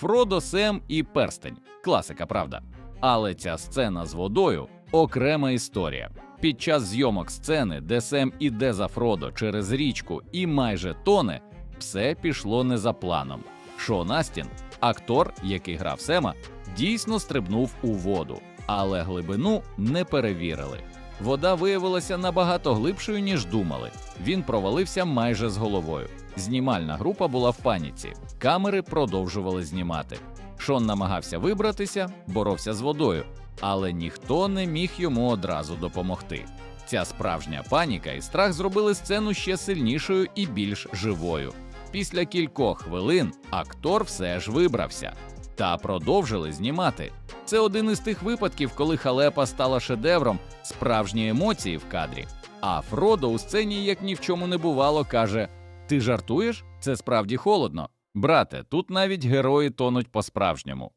Фродо, Сем і Перстень. Класика, правда. Але ця сцена з водою окрема історія. Під час зйомок сцени, де Сем іде за Фродо через річку і майже тоне, все пішло не за планом. Шон Астін, актор, який грав Сема, дійсно стрибнув у воду, але глибину не перевірили. Вода виявилася набагато глибшою, ніж думали. Він провалився майже з головою. Знімальна група була в паніці. Камери продовжували знімати. Шон намагався вибратися, боровся з водою, але ніхто не міг йому одразу допомогти. Ця справжня паніка і страх зробили сцену ще сильнішою і більш живою. Після кількох хвилин актор все ж вибрався та продовжили знімати. Це один із тих випадків, коли халепа стала шедевром, справжні емоції в кадрі. А Фродо у сцені, як ні в чому не бувало, каже: Ти жартуєш? Це справді холодно. Брате, тут навіть герої тонуть по-справжньому.